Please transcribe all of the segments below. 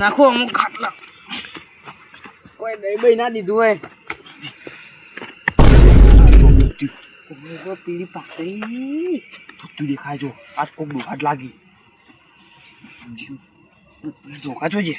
નાખો અમુક ખાટલા. કોઈ દહીં બહીં ના દીધું હોય. પીળી પાકડી તું દેખાય જો. આજ કોક દુખાટ લાગી. ધોકા જોજે.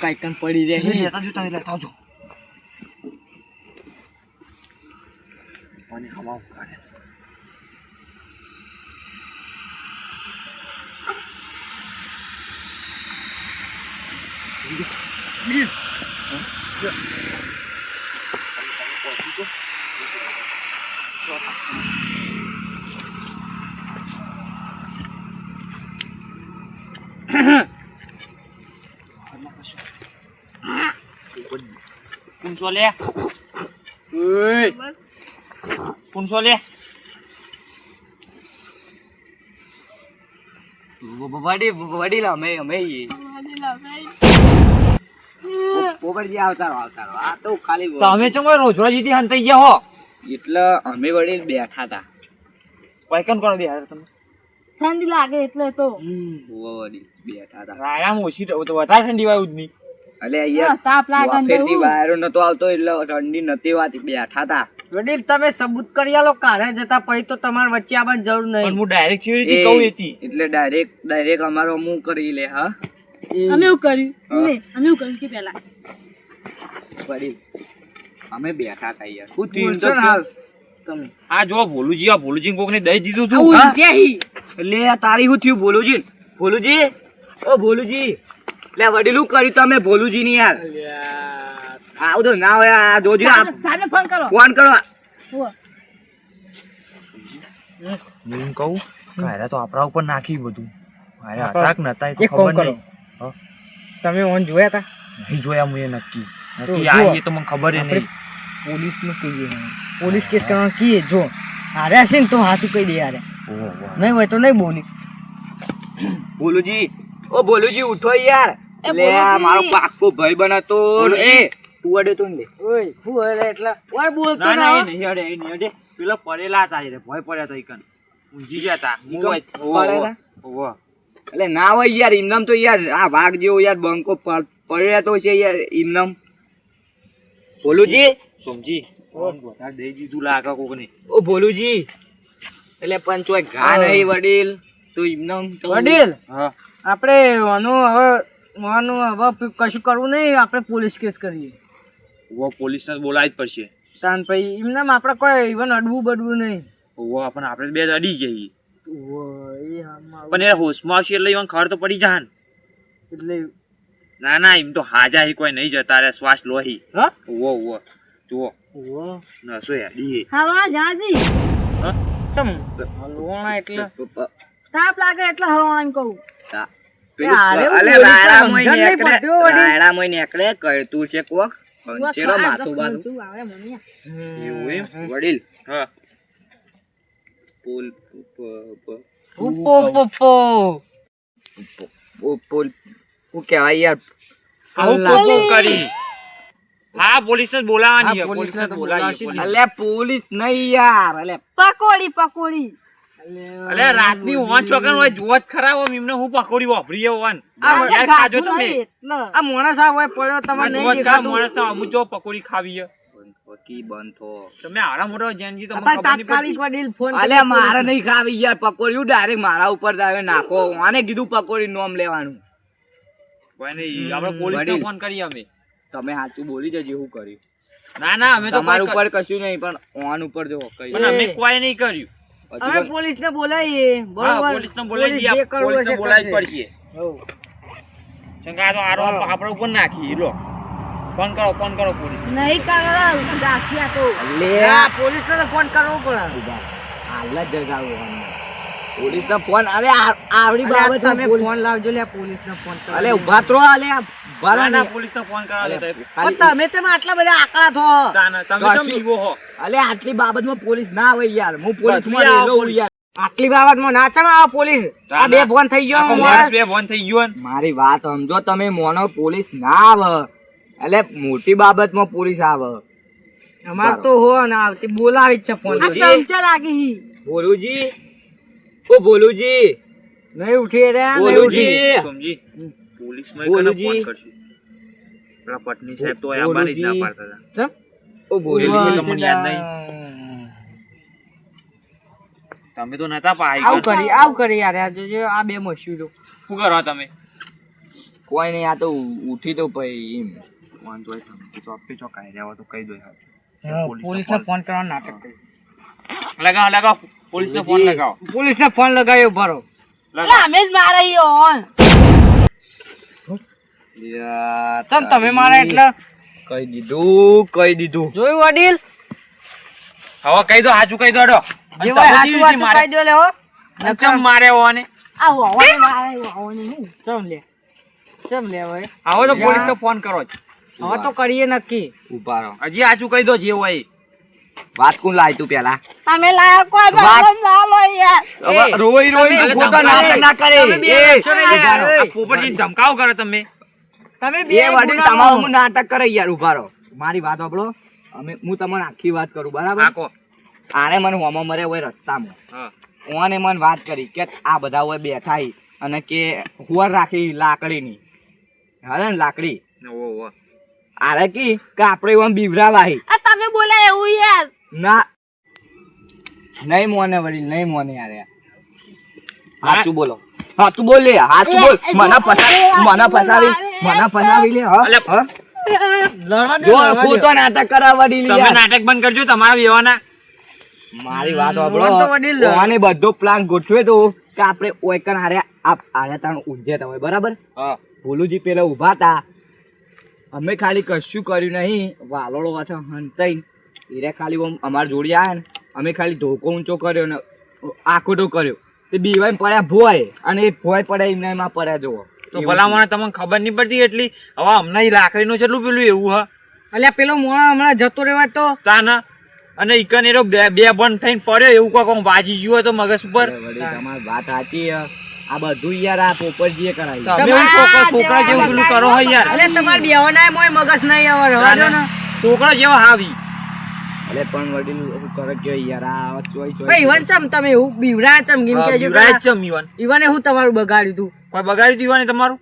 કાંઈ કાન પડી જાય લેતા જો તમે લેતા આવજો. મને હવા ઉકાળે પૂંછો લે પૂંછો લે વડી વડીલ અમે અમે પોપટજી આવતારો આવતારો. આ તો ખાલી તમે ચમ રોજવાજીથી હંતાઈ ગયા હો. એટલે અમે વળી બેઠા હતા વાયકન કોણ બેઠા તમે ઠંડી લાગે એટલે તો. વળી બેઠા હતા રાયડામાં ઓછી તો વધારે ઠંડી વાય જ નહીં અલે અહીંયા તાપ લાગે ફેરથી વાયરો નતો આવતો એટલે ઠંડી નતી વાતી બેઠા હતા વડીલ તમે સબૂત કરી આલો કારે જતા પછી તો તમારે વચ્ચે આવવાની જરૂર પણ હું ડાયરેક્ટ કેવી રીતે કહું હતી એટલે ડાયરેક્ટ ડાયરેક્ટ અમારો હું કરી લે હા. અમે એવું કર્યું. હા. અમે એવું કર્યું કે પેલા વડીલ અમે બેઠા હતા યાર. હું બોલશો હાલ. તમે આ જો ભોલુજી આ ભોલુજી કોક ને દઈ દીધું આવું તું હા? ઊંધિયા હી. લે તારી હું થયું ભોલુજી? ભોલુજી? ઓ ભોલુજી. લે વડીલું કર્યું તમે ભોલુજી ની યાર આવું તો ના હોય આ જોજો ફોન કરો. ફોન કરો. હું કહું કાયરા તો આપણા ઉપર નાખી બધું. મારે આપણા- અટાક નતા એ તો ખબર નહીં? તમે ઓન જોયા હતા નહીં જોયા મુએ નક્કી. તો નક્કી. આ એ તો મને ખબર ય નહીં. પોલીસનું કહીએ પોલીસ કેસ કરવાનું કહીએ જો. હારે હશે ને તો હાથું કહી દે યાર નહીં હોય તો નહીં બોલી. બોલુજી ઓ બોલુજી ઉઠો યાર. એ લે. મારો પાક્કો ભાઈ બનાતો. એ તું અડે તું લે. ઓય હું અડે એટલે. ઓય બોલતો ના નહીં અડે નહીં અડે. પેલા પડેલા હતા એ રે, ભય પડ્યા હતા ઈકન. ઊંજી ગયા હતા હું ઈકન એટલે ના હોય યાર ઇમનામ તો યાર આ વાઘ જેવો યાર બંકો પડ્યા તો છે યાર ઇમનામ ભોલુજી? સમજી દઈ દીધું લાગે કોકને. ઓ ભોલુજી એટલે પણ ચોય ઘા નહીં વડીલ. તો ઇમનમ તો વડીલ? હા. આપણે આનું હવે આનું હવે કશું કરવું નહીં આપણે પોલીસ કેસ કરીએ. ઓ પોલીસને બોલાવી જ પડશે. તાન પછી એમનામ આપણે કોઈ ઇવન અડવું બડવું નહીં. ઓહો પણ આપણે બે અડી જઈએ. પણ એ હોશમાં આવશે એટલે એવા ખબર તો પડી જાન એટલે ના ના એમ તો હાજા હી કોઈ નહીં જતા રે શ્વાસ લોહી હા. ઓ ઓહો જુઓ. ઓહો નસો યાડી હલવા જાજી. હા? ચમ હલવાણા એટલે. તાપ લાગે એટલે હલવાને કહું. અરે અલે કહેતું છે કોક. ચેરો માથું તો બાથું આવે મને એવું એમ? વડીલ. હા. પુલ ઉપો ઉપો પુલ હું કહેવાય યાર આવું. કોક કરી. હા પોલીસ ને બોલાવાની પોલીસને તો બોલાવી અલે પોલીસ નહીં યાર અલે. પકોડી પકોડી. અલે રાતની ઓન છોકર હોય જો જ ખરાબ હોય એમને હું પકોડી વાપરી હોવાન આ ખાજો તમે? આ માણસ આ હોય પડ્યો તમને નહીં દેખાતું માણસ તો અમુક જો પકોડી ખાવી તમે આડા મોટો જેનજી તમને અપા તાત્કાલિક વડીલ ફોન અલે મારે નહીં ખાવી યાર પકોડ્યું ડાયરેક્ટ મારા ઉપર આવે નાખો. આને કીધું પકોડી નોમ લેવાનું. કોઈ નહીં આપણે પોલીસ ફોન કરીએ અમે. તમે સાચું બોલી જજો શું કર્યું ના ના અમે તો તમારા ઉપર કશું નહીં પણ ઓન ઉપર જો કઈ પણ અમે કોઈ નહીં કર્યું. અમે પોલીસ ને બોલાવીએ. હા પોલીસ ને બોલાવી દઈએ બોલાવી જ પડશે. શંકા તો આરો આપણા ઉપર નાખી લો. ફોન કરો ફોન કરો પોલીસ નહીં કરો આ તો. લે પોલીસ તો ફોન કરવો પડે. હાલ જગાવો પોલીસ નો ફોન અરે આવડી બાબત તમે ફોન લાવજો લે પોલીસ નો ફોન અલે ઊભા તો અલે ના ના પોલીસ નો ફોન કરાવો તો તમે. તમે આટલા બધા આકડા થો તમે કેમ કશું- હો? અલે આટલી બાબતમાં પોલીસ ના આવે યાર. હું પોલીસમાં લે આવો રહેલો પોલીસ. યાર. આટલી બાબતમાં ના ચાલો આવો પોલીસ? આ બે ફોન થઈ ગયો બે ફોન થઈ ગયો મારી વાત સમજો તમે મોનો પોલીસ ના આવે. એટલે મોટી બાબતમાં પોલીસ આવે. અમાર તો હો ને આવતી બોલાવી જ છે ફોન ચમચા લાગે હી. ભોલુજી ઓ ભોલુજી નહીં ઉઠી રે ભોલુજી સમજી પોલીસમાં કને બોલુજી. ફોન કરશું? પેલા પટની સાહેબ તો આવવાની જ ના પાડતા હતા. ઓ તો મને યાદ નહીં? તમે તો નતા પાઈ આવ કરી આવ કરી યાર આ જોજો આ બે મશીનો. શું કરો તમે? કોઈ નહીં આ તો ઉઠી તો પછી એમ. વાંધો હોય તમે તો આપી ચોકાઈ રહ્યા તો કહી દો પોલીસને ફોન કરવાનો નાટક કર્યું લગાવો લગાવો. પોલીસને ફોન લગાવો. પોલીસને ફોન લગાવ્યો ભરો અમે જ મારે ઈ ઓન. યાર, તમે મારા એટલે કહી દીધું કહી દીધું. જોયું વડીલ? હવે કહી દો હાજુ કહી દો અડો જે હોય કેવી હાચું મારે? કહી દો લે હો. ચમ મારે? આ ચમ લે. ચમ લે હવે. તો પોલીસને ફોન કરો જ. હવે તો કરીએ નક્કી. ઊભા રહો. હજી આજુ કહી દો જે હોય વાત કોણ લાય તું પેલા? તમે લાયા કોઈ વાત- ના લો યાર. રોઈ રોઈ ખોટા નાટક ના કરે. એ, પોપટજી ધમકાવ કરો તમે. તમે બે ગુનામાં. તમારું નાટક કરે યાર ઊભા રહો. મારી વાત સાંભળો. અમે હું તમને આખી વાત કરું બરાબર? આકો આને મને હોમો મરે હોય રસ્તામાં. હા. ઓને મને વાત કરી કે આ બધા હોય બેઠા અને કે હુવર રાખી લાકડીની. હા ને લાકડી? ઓહો. આરે કી કે આપણે એવા બીવરાવા હી આ તમે બોલ્યા એવું યાર. ના. નહીં મોને વડીલ નહીં મોને યાર હાચું બોલો. સાચું બોલ લે સાચું બોલ. મને જો, મને ફસાવી મને ફસાવી લે હા હા? લડવા દે, જો ખોટો નાટક કરા વડીલ તમે નાટક બંધ કરજો તમારા વ્યવહારના મારી વાત સાંભળો વડીલ. બધો પ્લાન ગોઠવે તો કે આપણે ઓયકન હારે આ હારે તાણ ઊંઝે હોય બરાબર? હા. ભોલુજી પેલા ઊભા તા અમે ખાલી કશું કર્યું નહીં. વાલોડો વાથો હંતાઈ. એ ખાલી અમાર જોડી આવ્યા ને. અમે ખાલી ધોકો ઊંચો કર્યો ને આખોટો કર્યો. તે બીવાય પડ્યા ભોય. અને એ ભોય પડ્યા એમને એમાં પડ્યા જોવો તો ભલા મને તમને ખબર નહીં પડતી એટલી? હવે હમણાં એ લાકડીનું કેટલું પેલું એવું હ. અલ્યા પેલો મોણા હમણાં જતો રહેવા તો? તાન. અને ઈકન એરો બે બે બંધ થઈને પડ્યો. એવું કોક વાજી ગયું હોય તો મગજ ઉપર. તમારી વાત સાચી હે. આ બધું યાર આ પોપટજીએ કરાવ્યું તમે છોકરા છોકરા જેવું પેલું કરો હો યાર. અલ્યા તમારે બેવાના મોય મગજ નહીં આવો રવા દો ને. છોકરા જેવો હાવી. એટલે પણ વડીલ કરે કે યાર આ ચોઈ ચોઈ ભાઈ ઈવન ચમ તમે હું બીવરા ચમ ગીમ કે યુવરાજ ચમ મીવન ઈવને હું તમારું બગાડ્યું તું? કોઈ બગાડી દીવાનું તમારું?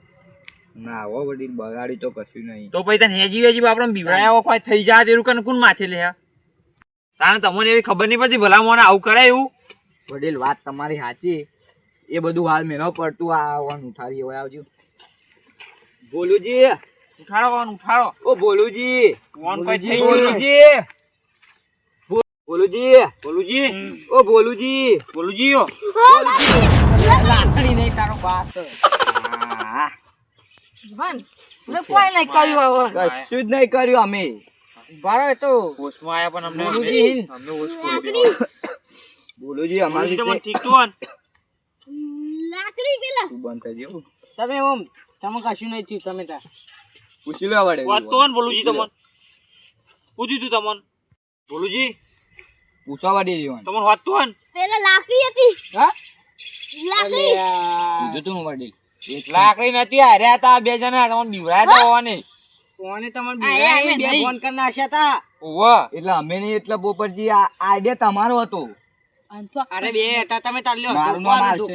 ના હો વડીલ બગાડી તો કશું નહીં. તો પછી તને હેજી વેજી આપણે બીવરાયા કોઈ થઈ જાય તેરું કન કુન માથે લે તાને તમને એવી ખબર નહીં પડતી ભલા મોને આવું કરાય એવું? વડીલ વાત તમારી સાચી. એ બધું હાલ મેનો પડતું આ આવવાનું ઉઠાવી હોય આવજો. ભોલુજી ઉઠાડો કોણ ઉઠાડો. ઓ ભોલુજી કોણ કોઈ થઈ ભોલુજી ભોલુજી બોલુજી. ઓ ભોલુજી ભોલુજી ઓ. લાકડી નહીં તારો બાસ હા, મેં કોઈ નહીં કર્યું આવો. કશું જ નહીં કર્યું અમે. બારો એ તો. હોશમાં આયા પણ અમને ભોલુજી અમને હોશ બોલુજી અમારી ઠીક તો હોય પેલા તું બંધ થઈ ગયો તમે ઓમ તમે કશું નહીં થયું તમે તાર પૂછી લેવા વાડે વાત તો હોય બોલુજી તમને. પૂછ્યું તું તમને. બોલુજી. પૂછવા વાળી જીવન તમને વાત તો હોય ને? પેલા લાકડી હતી. હા? લાકડી. કીધું તું એક લાકડી નથી હાર્યા હતા બે જણા તમને બીવરાયા હતા હોવાની. કોને તમને બીવરાય? બે ફોન કરી નાખ્યા તા. ઓવા એટલે અમે નહીં એટલે બોપરજી આ આઈડિયા તમારો હતો. અરે બે હતા તમે તાર લ્યો મારું નામ આવશે.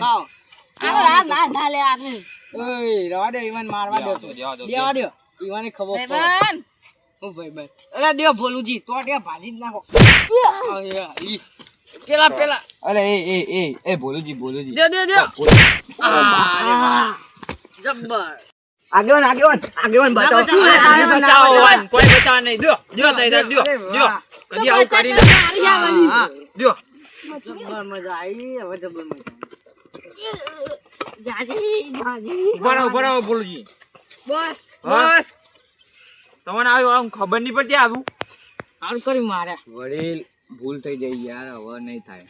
ધોકાઓ. આ ના ના લે આપણે ઓય રવા દે ઈવન મારવા દો તો. દેવા દો, ઈવને ખબર અરે ભોલુજી તો ત્યાં ભાજી જ નાખો. પેલા પેલા. અરે એ એ એ એ બોલુજી બોલુજી દે દે દે જબ્બર. આગેવાન આગેવાન આગેવાન બચાવો. બચાવો, કોઈ બચાવો હોય ને, કોઈ બચાવો નહીં. દ્યો દ્યો તઈ તાર દ્યો અરે દ્યો વાહ. કદી આવું કરી તો મારી આવવાની. હા દ્યો જબ્બર મજા આવી હવે જબ્બર મજા બોલુજી બસ. બસ. તમને આવ્યું આમ ખબર નહીં પડતી આવું? સારું કર્યું મારે. વડીલ ભૂલ થઈ જાય યાર હવે નહીં થાય.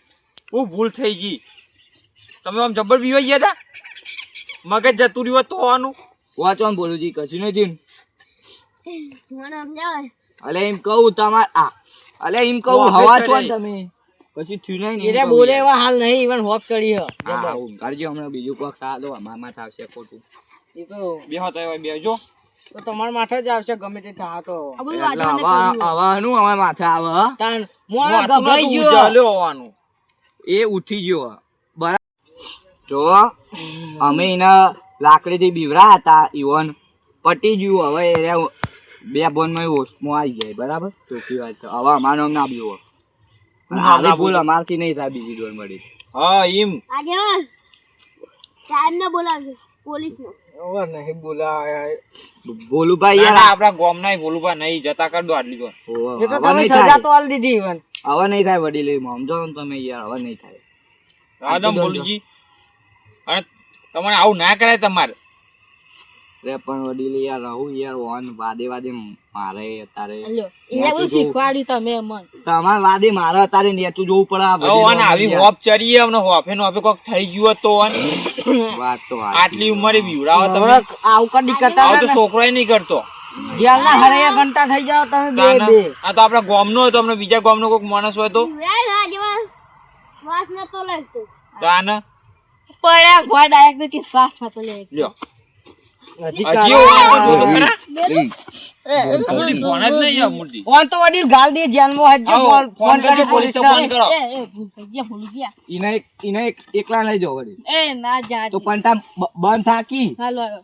બહુ ભૂલ થઈ ગઈ. તમે આમ જબ્બર બીવાઈ ગયા હતા મગજ જતું રહ્યું તો હોવાનું. વાંચો આમ બોલુજી કશું નથી ને. અલે એમ કહું તમાર આ અલે એમ કહું હવા છો તમે. પછી થયું નહીં કહું બોલે એવા હાલ નહીં ઈવન હોપ ચડી ઊંઘાડજો હમણાં બીજું કોક સાદો દો માથે આવશે ખોટું. એ તો બે હોત એવા બે જો. તો તમારા માથે જ આવશે ગમે તે થા તો. આ બધું એટલે વાંચવાને હવા કર્યું. હવા નું હવે માથે આવે તાન મોણો વાતું ગભરાઈ ગયો. ચાલ્યો આવવાનું એ ઉઠી ગયો બરાબર જો અમે એના લાકડીથી બીવરા હતા ઈવન. પટી ગયું હવે એ બે બે બોનમાં હોશમાં આવી જાય બરાબર? ચોખ્ખી વાત છે. હવે અમારો નામ ના બીવો. બોલો. અમારથી નહીં થાય બીજી ડોલ મળી. હા એમ આજે સાહેબ ને બોલાવજો પોલીસ ને નહીં બોલાય. યાર આપણા ગોમ ના બોલું નહીં જતા કર દો આટલી હોવે, એ તો તમે સજા થાય. તો આલી દીધી ઈવન. હવે નહીં થાય વડીલ સમજો ને તમે યાર હવે નહીં થાય. આદમ બોલુજી. અને તમારે આવું ના કરાય તમારે. રે પણ વડીલ યાર રહું યાર ઓન વાદે વાદે મારે તારે લ્યો બધું શીખવાડ્યું તમે મન તમાર વાદે મારે તારે નેચું જોવું પડે આ ઓન આવી હોપ ચડીએ અમને હોફે નો હોફે કોક થઈ ગયો તો ઓન. વાત તો આટલી ઉંમરે બીવડાવો તમે. હવે આવું કદી કરતા આવું તો છોકરો નહીં કરતો. જેલના હરે ઘંટા થઈ જાવ તમે બે બે. આ તો આપણા ગોમ નો હતો અમને બીજા ગોમ નો કોઈક માણસ હોય તો? નતો લાગતો. તો આને? પડ્યા ગોડા એક કે શ્વાસમાં તો લ્યો. બધી ફોન જ નહીં આ મૂર્તિ. ઓન તો વડીલ ગાલ દે જેલમાં હજી આવો, ફોન ફોન કરજો કરી પોલીસ તો પોલીસને. ફોન કરો. એ એ ભૂલ થઈ ગયા ભૂલ ગયા. ઈને એક ઈને એક એકલા લઈ જાઓ વડીલ એ ના જા તો પંટા બ- બંધ થાકી.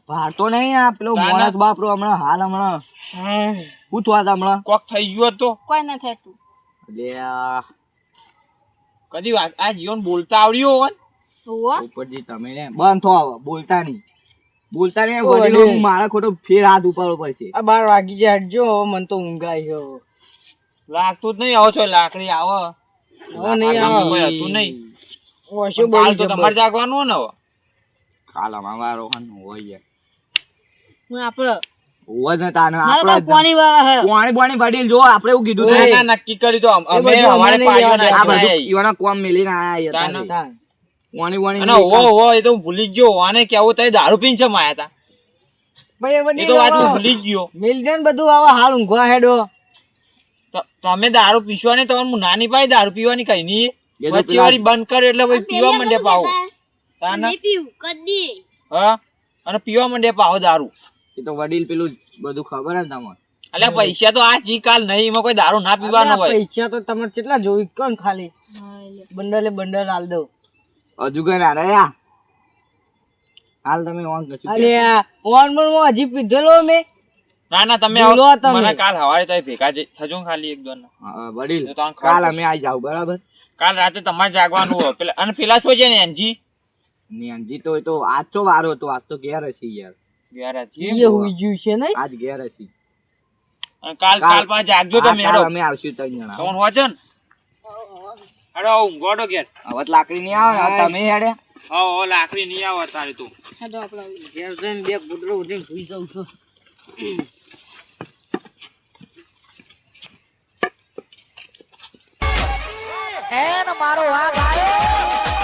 ભારતો નહીં આ પેલો. માણસ બાપરો હમણાં હાલ હમણાં. હું થવા તા હમણાં? કોક થઈ ગયું હોત. તો કોઈ ના થાય તું અલે આ. કદી વાત આ જીવન બોલતા આવડ્યું હોય? હોવો. ઉપરજી તમે બંધ થો બોલતા નહીં. બોલતા નહીં વડીલો મારા ખોટો ફેર હાથ ઉપાડવો પડશે. આ બાર વાગી જાય હટજો મન મને તો ઊંઘ આવી ગયો. લાગતું જ નહીં આવો છો લાકડી આવો. આવો નહીં આવો. હતું નહીં. ઓશો બોલ તો તમારે જાગવાનું ને કાલ અમારા રોહન હોય યાર. હું આપડે હોય ને તાને આપણે પાણી વાળા હે. જો આપણે એવું કીધું ના, નક્કી કરી તો અમે હવારે પાડ્યો ના આ બધું છીએ. કોમ મેલીને આયા તાને. હતા વાણી અને ઓ ઓ એ તો હું ભૂલી જ ગયો. આને કેવું તય દારૂ પીને છે માયા તા ભાઈ એ તો વાત હું ભૂલી જ ગયો. મિલજન બધું આવા હાલ ઊંઘવા હેડો. તમે દારૂ પીશો ને તમારે હું નાની પાડી દારૂ પીવાની કઈ નહીં. વચ્ચે વાળી બંધ કરે એટલે ભાઈ પીવા માંડે પાવો તાને? પીવું કદી. હા? અને પીવા માંડે પાવો દારૂ. એ તો વડીલ પેલું બધું ખબર ને તમને એટલે પૈસા તો આ જી કાલ નહીં એમાં કોઈ દારૂ ના પીવાનો હોય. પૈસા તો તમારે કેટલા જોવી કોણ ખાલી. બંડલે બંડલ હાલ દો. હજુ કઈ ના રહ્યા? હાલ તમે ઓન કશું અલે ઓન બોનમાં હજી પીધેલો મેં. ના ના તમે આવો. મને કાલ હવારે તો ભેગા થજો ખાલી એક દોન હા, વડીલ કાલ અમે આવી જાવ બરાબર? કાલ રાતે તમારે જાગવાનું પેલા અને પેલા છો છે ને એનજી નેનજી તો એ તો આજ તો વારો હતો. આજ તો ઘેર હશી યાર. ઘેર હતી. એ હોઈ ગયું છે ને આજ ઘેર હશી અને કાલ કાલ પાછા જાગજો તમે અમે આવશું ત્રણ જણા. કોણ વાંચો ને. હેડો ઊંઘોડો ઘેર. હવે લાકડી નહીં આવે તમે હેડે. હા લાકડી નહીં આવે તારે તું. હેડો આપણે ઘેર જઈને બે ગુડરો ઉઠીને સુઈ જાઉં છું. એન મારો આ આવ્યો